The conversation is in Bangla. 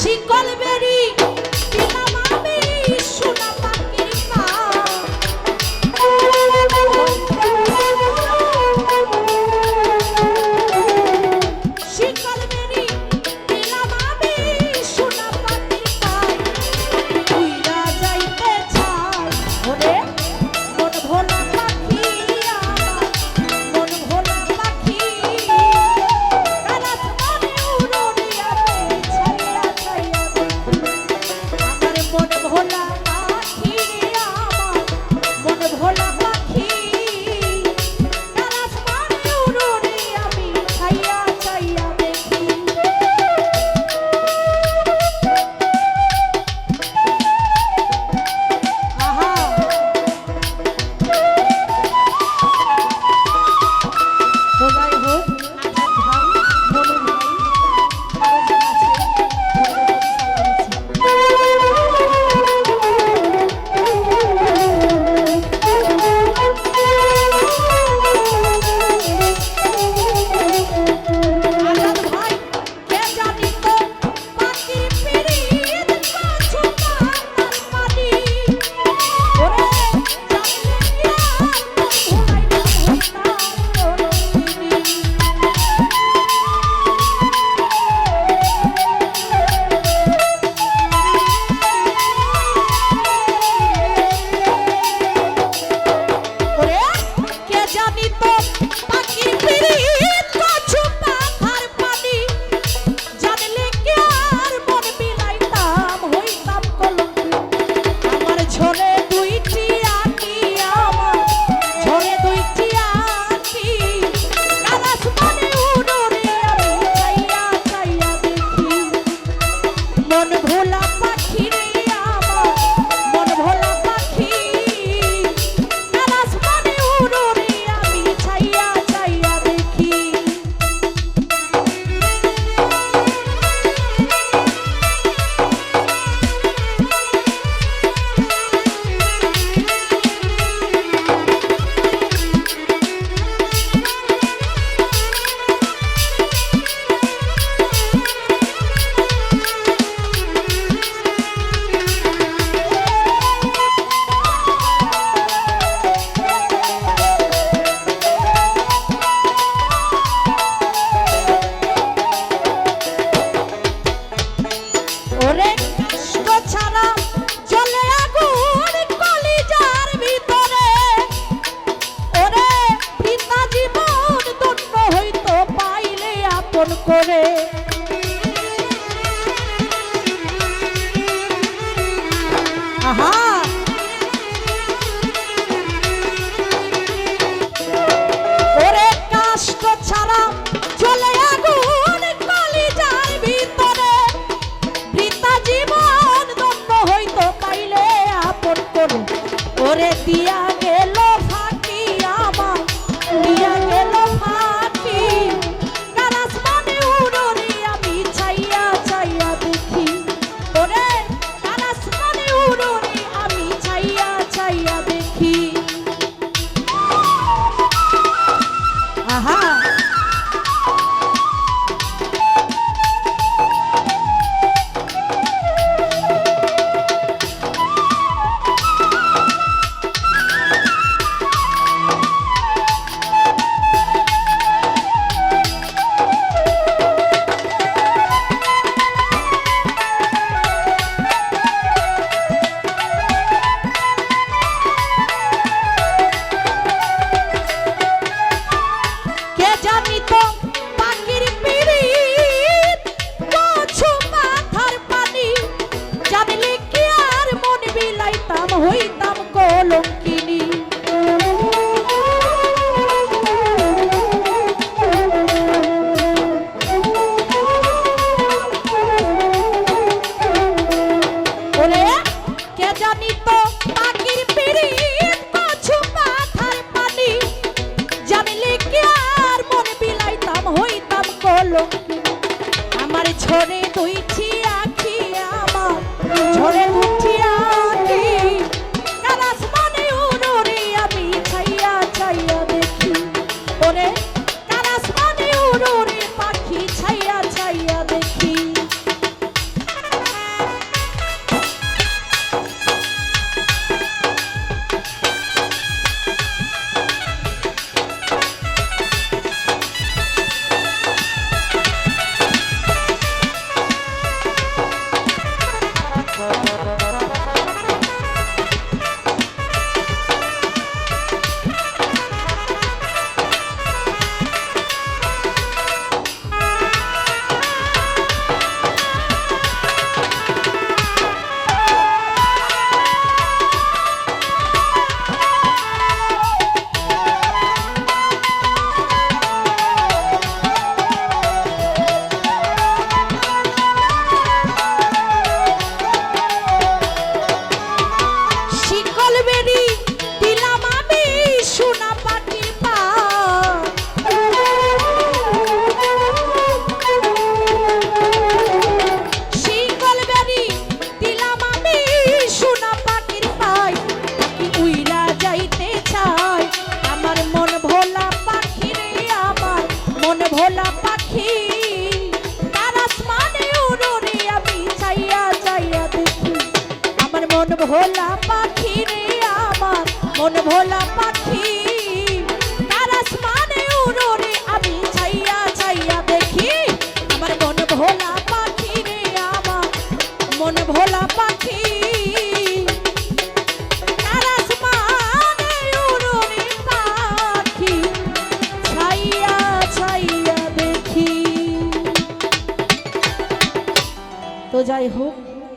শিকল করে। আহা। আর মনে বিলাইতাম হইতাম কলঙ্ক আমার ছড়ে দুইছি আখি আমার ছড়ে মন ভোলা পাখি। তার আসমানে উড়োরে আমি ছাইয়া ছাইয়া দেখি। আমার মন ভোলা পাখি রে আমার, মন ভোলা পাখি। পাখি তো যাই হোক